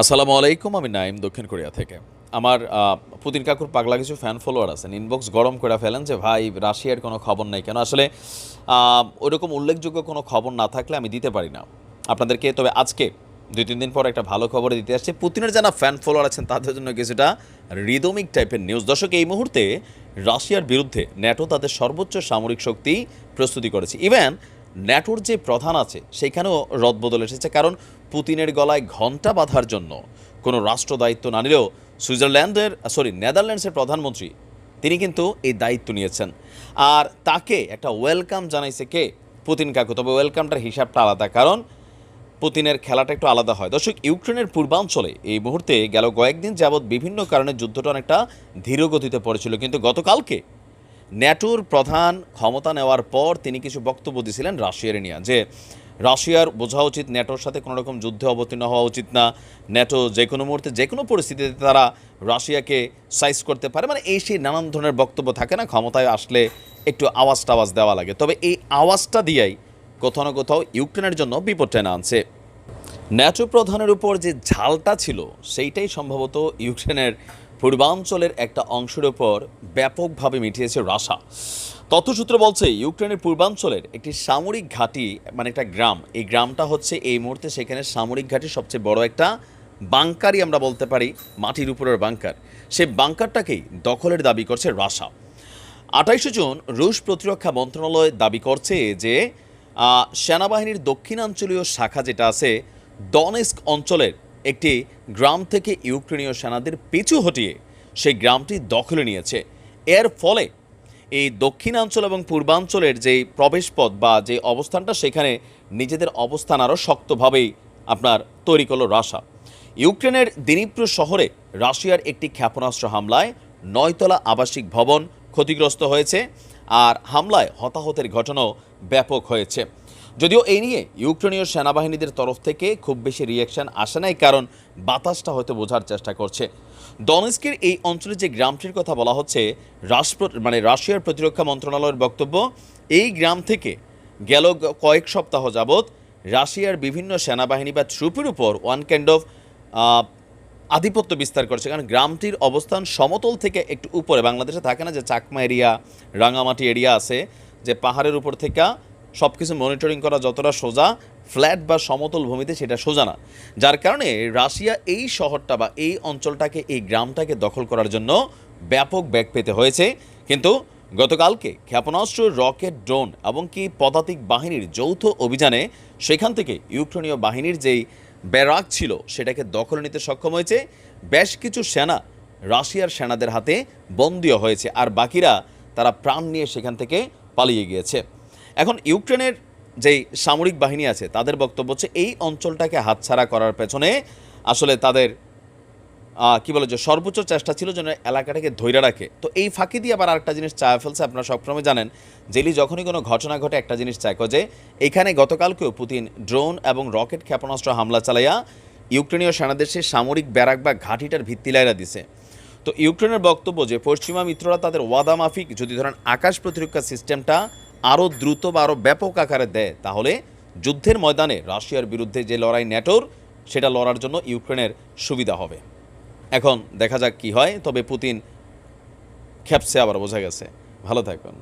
আসসালামু আলাইকুম, আমি নাইম দক্ষিণ কোরিয়া থেকে। আমার পুতিন কাকুর পাগলা কিছু ফ্যান ফলোয়ার আছেন। ইনবক্স গরম করে ফেলেন যে, ভাই, রাশিয়ার কোনো খবর নাই কেন? আসলে ওইরকম উল্লেখযোগ্য কোনো খবর না থাকলে আমি দিতে পারি না। আপনাদেরকে, তবে আজকে দুই, তিন দিন পর একটা ভালো খবর দিতে আসছে। পুতিনের যারা ফ্যান ফলোয়ার আছেন, তাদের জন্য কিছুটা রিদমিক টাইপের নিউজ দর্শক, এই মুহূর্তে রাশিয়ার বিরুদ্ধে ন্যাটো তাদের সর্বোচ্চ সামরিক শক্তি প্রস্তুতি করেছে। ইভেন ন্যাটোর যে প্রধান আছে, সেখানেও রদবদল এসেছে কারণ পুতিনের গলায় ঘণ্টা বাঁধার জন্য। কোনো রাষ্ট্র দায়িত্ব না নিলেও সুইজারল্যান্ডের, সরি, নেদারল্যান্ডসের প্রধানমন্ত্রী তিনি কিন্তু এই দায়িত্ব নিয়েছেন। আর তাকে একটা ওয়েলকাম জানাইছে কে? পুতিন কাকু। তবে ওয়েলকামটার হিসাবটা আলাদা কারণ পুতিনের খেলাটা একটু আলাদা হয়। দর্শক, ইউক্রেনের পূর্বাঞ্চলে এই মুহূর্তে গেল কয়েকদিন যাবৎ বিভিন্ন কারণে যুদ্ধটা অনেকটা ধীর গতিতে পড়েছিল। কিন্তু গতকালকে ন্যাটোর প্রধান ক্ষমতা নেওয়ার পর তিনি কিছু বক্তব্য দিয়েছিলেন রাশিয়ার নিয়ে, যে রাশিয়ার বোঝা উচিত ন্যাটোর সাথে কোনো রকম যুদ্ধে অবতীর্ণ হওয়া উচিত না। ন্যাটো যে কোনো মুহূর্তে, যে কোনো পরিস্থিতিতে তারা রাশিয়াকে সাইজ করতে পারে। মানে এই সেই নানান ধরনের বক্তব্য থাকে না, ক্ষমতায় আসলে একটু আওয়াজ টাওয়াজ দেওয়া লাগে। তবে এই আওয়াজটা দিয়েই কোথাও না কোথাও ইউক্রেনের জন্য বিপদ টেনে আনছে। ন্যাটো প্রধানের উপর যে ঝালটা ছিল, সেইটাই সম্ভবত ইউক্রেনের পূর্বাঞ্চলের একটা অংশের ওপর ব্যাপকভাবে মিটিয়েছে রাশা। তথ্যসূত্র বলছে, ইউক্রেনের পূর্বাঞ্চলের একটি সামরিক ঘাঁটি মানে একটা গ্রাম, এই গ্রামটা হচ্ছে এই মুহূর্তে সেখানে সামরিক ঘাঁটির সবচেয়ে বড় একটা বাংকারই আমরা বলতে পারি, মাটির উপরের বাংকার। সেই বাংকারটাকেই দখলের দাবি করছে রাশা। আঠাইশে জুন রুশ প্রতিরক্ষা মন্ত্রণালয় দাবি করছে যে সেনাবাহিনীর দক্ষিণাঞ্চলীয় শাখা যেটা আছে ডনেস্ক অঞ্চলের একটি গ্রাম থেকে ইউক্রেনীয় সেনাদের পিছু হটিয়ে সেই গ্রামটি দখলে নিয়েছে। এর ফলে এই দক্ষিণাঞ্চল এবং পূর্বাঞ্চলের যে প্রবেশপথ বা যে অবস্থানটা, সেখানে নিজেদের অবস্থান আরও শক্তভাবেই আপনার তৈরি করল রাশা ইউক্রেনের দিনিপ্র শহরে রাশিয়ার একটি ক্ষেপণাস্ত্র হামলায় নয়তলা আবাসিক ভবন ক্ষতিগ্রস্ত হয়েছে, আর হামলায় হতাহতের ঘটনাও ব্যাপক হয়েছে। যদিও এই নিয়ে ইউক্রেনীয় সেনাবাহিনীদের তরফ থেকে খুব বেশি রিয়াকশন আসে নাই, কারণ বাতাসটা হয়তো বোঝার চেষ্টা করছে। ডনেস্কের এই অঞ্চলে যে গ্রামটির কথা বলা হচ্ছে রাষ্ট্র মানে রাশিয়ার প্রতিরক্ষা মন্ত্রণালয়ের বক্তব্য, এই গ্রাম থেকে গেল কয়েক সপ্তাহ যাবৎ রাশিয়ার বিভিন্ন সেনাবাহিনী বা ট্রুপের উপর ওয়ান কাইন্ড অফ আধিপত্য বিস্তার করছে। কারণ গ্রামটির অবস্থান সমতল থেকে একটু উপরে। বাংলাদেশে থাকে না যে চাকমা এরিয়া রাঙামাটি এরিয়া আছে, যে পাহাড়ের উপর থেকে সব কিছু মনিটরিং করা যতটা সোজা ফ্ল্যাট বা সমতল ভূমিতে সেটা সোজা না। যার কারণে রাশিয়া এই শহরটা বা এই অঞ্চলটাকে, এই গ্রামটাকে দখল করার জন্য ব্যাপক ব্যাগ পেতে হয়েছে। কিন্তু গতকালকে ক্ষেপণাস্ত্র, রকেট, ড্রোন এবং কি পদাতিক বাহিনীর যৌথ অভিযানে সেখান থেকে ইউক্রেনীয় বাহিনীর যেই ব্যারাক ছিল সেটাকে দখলে নিতে সক্ষম হয়েছে। বেশ কিছু সেনা রাশিয়ার সেনাদের হাতে বন্দীয় হয়েছে। আর বাকিরা তারা প্রাণ নিয়ে সেখান থেকে পালিয়ে গিয়েছে। এখন ইউক্রেনের যেই সামরিক বাহিনী আছে, তাদের বক্তব্য হচ্ছে এই অঞ্চলটাকে হাতছাড়া করার পেছনে আসলে তাদের কি বলে যে সর্বোচ্চ চেষ্টা ছিল যেন এলাকাটাকে ধৈর্য রাখে। তো এই ফাঁকি দিয়ে আবার আরেকটা জিনিস চায় ফেলছে, আপনারা সবসময় জানেন, জেলি যখনই কোনো ঘটনা ঘটে, একটা জিনিস চায় যে, এখানে গতকালকেও পুতিন ড্রোন এবং রকেট ক্ষেপণাস্ত্র হামলা চালাইয়া ইউক্রেনীয় সেনাদেশের সামরিক ব্যারাক বা ঘাঁটিটার ভিত্তি লাইরা দিছে। তো ইউক্রেনের বক্তব্য যে, পশ্চিমা মিত্ররা তাদের ওয়াদা মাফিক, যদি ধরেন আকাশ প্রতিরক্ষা সিস্টেমটা আরও দ্রুত বা আরও ব্যাপক আকারে দেয়, তাহলে যুদ্ধের ময়দানে রাশিয়ার বিরুদ্ধে যে লড়াই ন্যাটোর সেটা লড়ার জন্য ইউক্রেনের সুবিধা হবে। এখন দেখা যাক কি হয়, তবে পুতিন খেপসে আবার, বোঝা গেছে। ভালো থাকুন